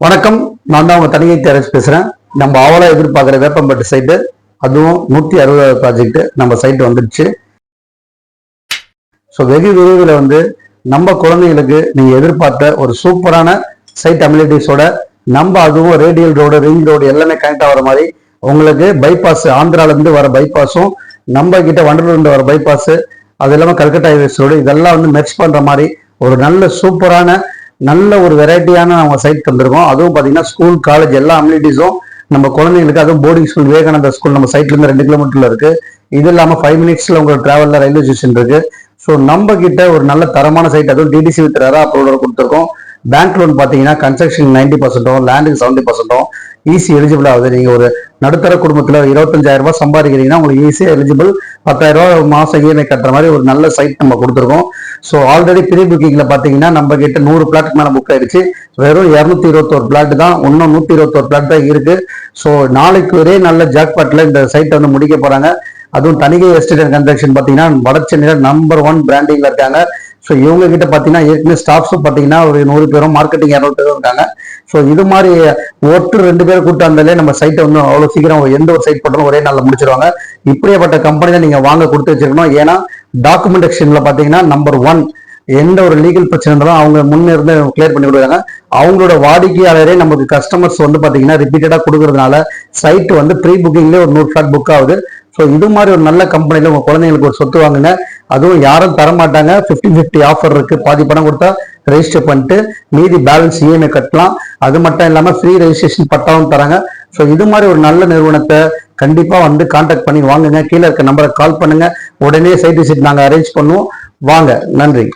வணக்கம். நான் தான் உங்க தனியை தேரஸ் பேசுறேன். நம்ம ஆவலா எதிர்பார்க்குற வேப்பம்பட்டு சைட்டு அதுவும் நூத்தி அறுபதாவது ப்ராஜெக்ட் நம்ம சைட் வந்துடுச்சு. ஸோ வெகு விரைவில் வந்து நம்ம குழந்தைகளுக்கு நீங்க எதிர்பார்த்த ஒரு சூப்பரான சைட் அமிலிட்டிஸோட நம்ம அதுவும் ரேடியல் ரோடு ரிங் ரோடு எல்லாமே கனெக்ட் ஆகிற மாதிரி உங்களுக்கு பைபாஸ் ஆந்திராலேருந்து வர பைபாஸும் நம்ம கிட்ட வண்டலூர்ல வர பைபாஸ் அது இல்லாமல் கல்கட்டா ஹைவேஸ் ரோடு இதெல்லாம் வந்து மெர்ச் பண்ற மாதிரி ஒரு நல்ல சூப்பரான நல்ல ஒரு வெரைட்டியான நம்ம சைட் தந்திருக்கோம். அதுவும் பார்த்தீங்கன்னா ஸ்கூல் காலேஜ் எல்லா அம்யூனிட்டிஸும் நம்ம குழந்தைங்களுக்கு அதுவும் போர்டிங் ஸ்கூல் விவேகானந்தா ஸ்கூல் நம்ம சைட்லேருந்து ரெண்டு கிலோமீட்டர்ல இருக்கு. இது இல்லாமல் ஃபைவ் மினிட்ஸ்ல உங்களுக்கு டிராவலில் ரயில்வே ஸ்டேஷன் இருக்கு. ஸோ நம்ம கிட்ட ஒரு நல்ல தரமான சைட் அதுவும் டிடிசி வித் ரெரா அப்ரூவல் கொடுத்துருக்கோம். பேங்க் லோன் பார்த்தீங்கன்னா கன்ஸ்ட்ரக்ஷன் நைன்டி பர்சன்டும் லேண்டுக்கு செவன்டி பர்சன்டும் ஈஸி எலிஜிபிள் ஆகுது. நீங்கள் ஒரு நடுத்தர குடும்பத்தில் இருபத்தஞ்சாயிரம் ரூபாய் சம்பாதிக்கிறீங்கன்னா உங்களுக்கு ஈஸியாக எலிஜிபிள் பத்தாயிரம் ரூபாய் மாதம் இஎம்ஐ கட்டுற மாதிரி ஒரு நல்ல சைட் நம்ம கொடுத்துருக்கோம். ஸோ ஆல்ரெடி ப்ரீ புக்கிங்கில் பார்த்தீங்கன்னா நம்ம கிட்ட நூறு பிளாட்டுக்கு மேலே புக் ஆயிடுச்சு. வெறும் இரநூத்தி இருபத்தோரு பிளாட் தான். இன்னும் நூற்றி இருபத்தோரு பிளாட் தான் இருக்கு. ஸோ நாளைக்கு ஒரே நல்ல ஜாக்பாட்டில் இந்த சைட்டை வந்து முடிக்க போகிறாங்க அதுவும் தனிகை எஸ்டேட் அண்ட் கன்ஸ்ட்ரக்ஷன் பார்த்தீங்கன்னா வட சென்னையில் நம்பர் ஒன் பிராண்டிங்கில் இருக்காங்க. ஸோ இவங்க கிட்ட பார்த்தீங்கன்னா ஏற்கனவே ஸ்டாஃப்ஸும் பார்த்தீங்கன்னா ஒரு நூறு பேரும் மார்க்கெட்டிங் இரநூறு பேரும் இருக்காங்க. ஸோ இது மாதிரி ஒருத்தர் ரெண்டு பேர் கூட்டு வந்தாலே நம்ம சைட்டை வந்து அவ்வளோ சீக்கிரம் எந்த ஒரு சைட் போட்டாலும் ஒரே நாளில் முடிச்சிருவாங்க. இப்படியேப்பட்ட கம்பெனியில் நீங்கள் வாங்க கொடுத்து வச்சிருக்கணும். ஏன்னா டாக்குமெண்டேஷன்ல பார்த்தீங்கன்னா நம்பர் ஒன் எந்த ஒரு லீகல் பிரச்சனை இருந்தாலும் அவங்க முன்னே இருந்து கிளியர் பண்ணி கொடுக்குறாங்க அவங்களோட வாடிக்கையாளரே நமக்கு கஸ்டமர்ஸ் வந்து பாத்தீங்கன்னா ரிப்பீட்டடா கொடுக்கறதுனால சைட் வந்து ப்ரீ புக்கிங்லேயே ஒரு நூறு ஃபிளாட் புக் ஆகுது. ஸோ இது மாதிரி ஒரு நல்ல கம்பெனியில் உங்கள் குழந்தைங்களுக்கு ஒரு சொத்து வாங்குங்க. அதுவும் யாரும் தரமாட்டாங்க. ஃபிஃப்டி ஃபிஃப்டி ஆஃபர் இருக்குது பாதி பணம் கொடுத்தா ரெஜிஸ்டர் பண்ணிட்டு மீதி பேலன்ஸ் இஎம்ஐ கட்டலாம். அது மட்டும் இல்லாமல் ஃப்ரீ ரெஜிஸ்ட்ரேஷன் பட்டாவும் தராங்க. ஸோ இது மாதிரி ஒரு நல்ல நிறுவனத்தை கண்டிப்பாக வந்து கான்டாக்ட் பண்ணி வாங்குங்க. கீழே இருக்க நம்பரை கால் பண்ணுங்கள் உடனே சைட் விசிட் நாங்கள் அரேஞ்ச் பண்ணுவோம். வாங்க நன்றி.